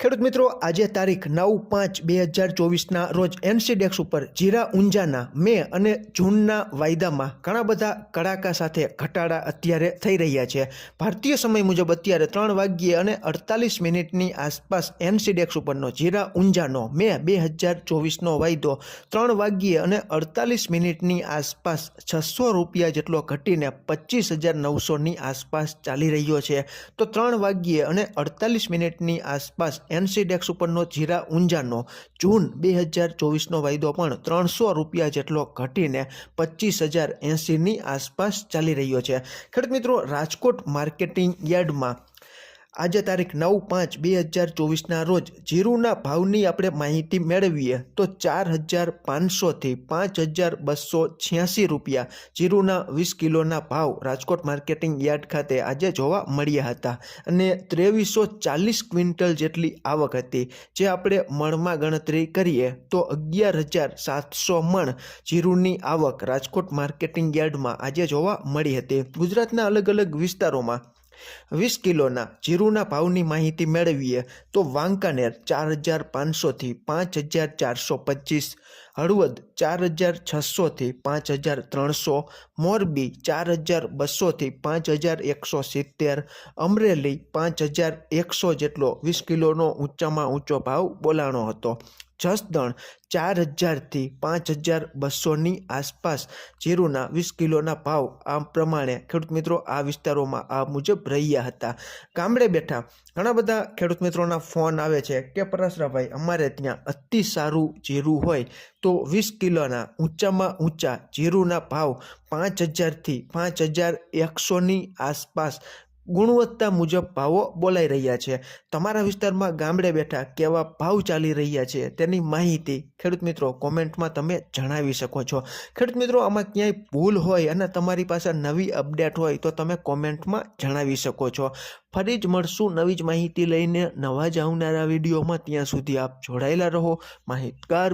ખેડૂત મિત્રો, આજે તારીખ નવ પાંચ બે હજાર ચોવીસના રોજ એનસીડેક્સ ઉપર જીરા ઊંઝાના, મે અને જૂનના વાયદામાં ઘણા બધા કડાકા સાથે ઘટાડા અત્યારે થઈ રહ્યા છે. ભારતીય સમય મુજબ અત્યારે ત્રણ વાગ્યે અને અડતાલીસ મિનિટની આસપાસ એનસીડેક્સ ઉપરનો જીરા ઊંઝાનો, મે બે હજાર ચોવીસનો વાયદો ત્રણ વાગ્યે અને અડતાલીસ મિનિટની આસપાસ છસો રૂપિયા જેટલો ઘટીને પચીસ હજાર નવસોની આસપાસ ચાલી રહ્યો છે. તો ત્રણ વાગ્યે અને અડતાલીસ મિનિટની આસપાસ એનસીડેક્સ ઉપરનો જીરા ઊંઝાનો જૂન બે હજાર ચોવીસનો વાયદો પણ ત્રણસો રૂપિયા જેટલો ઘટીને પચીસ હજાર એંસીની આસપાસ ચાલી રહ્યો છે. ખેડૂત મિત્રો, રાજકોટ માર્કેટિંગ યાર્ડમાં આજે તારીખ નવ પાંચ બે હજાર ચોવીસના રોજ જીરુના ભાવની આપણે માહિતી મેળવીએ તો ચાર હજાર પાંચસોથી પાંચ હજાર બસો છ્યાસી રૂપિયા જીરુના વીસ કિલોના ભાવ રાજકોટ માર્કેટિંગ યાર્ડ ખાતે આજે જોવા મળ્યા હતા. અને ત્રેવીસો ચાલીસ ક્વિન્ટલ જેટલી આવક હતી. જે આપણે મણમાં ગણતરી કરીએ તો અગિયાર હજાર સાતસો મણ જીરુની આવક રાજકોટ માર્કેટિંગ યાર્ડમાં આજે જોવા મળી હતી. ગુજરાતના અલગ અલગ વિસ્તારોમાં વીસ કિલોના જીરુના ભાવની માહિતી મેળવીએ તો વાંકાનેર ચાર હજાર પાંચસોથી પાંચ હજાર ચારસો પચીસ હળવદ ચાર હજાર છસોથી પાંચ હજાર ત્રણસો, મોરબી ચાર હજાર બસોથી પાંચ હજાર એકસો સિત્તેર, અમરેલી પાંચ હજાર એકસો જેટલો વીસ કિલોનો ઊંચામાં ઊંચો ભાવ બોલાણો હતો. જસદણ ચાર હજારથી પાંચ હજાર બસોની આસપાસ જીરુના વીસ કિલોના ભાવ આ પ્રમાણે ખેડૂત મિત્રો આ વિસ્તારોમાં આ મુજબ રહ્યા હતા. ગામડે બેઠા ઘણા બધા ખેડૂત મિત્રોના ફોન આવે છે કે પરાસરાભાઈ અમારે ત્યાં અતિ સારું જીરું હોય તો વીસ કિલોના ઊંચામાં ઊંચા જીરુના ભાવ પાંચ હજારથી પાંચ હજાર એકસોની આસપાસ ગુણવત્તા મુજબ ભાવો બોલાઈ રહ્યા છે. તમારા વિસ્તારમાં ગામડે બેઠા કેવા ભાવ ચાલી રહ્યા છે તેની માહિતી ખેડૂત મિત્રો કોમેન્ટમાં તમે જણાવી શકો છો. ખેડૂત મિત્રો, આમાં ક્યાંય ભૂલ હોય અને તમારી પાસે નવી અપડેટ હોય તો તમે કોમેન્ટમાં જણાવી શકો છો. ફરી જ મળશું નવી જ માહિતી લઈને નવા જ આવનારા વિડીયોમાં. ત્યાં સુધી આપ જોડાયેલા રહો. માહિતગાર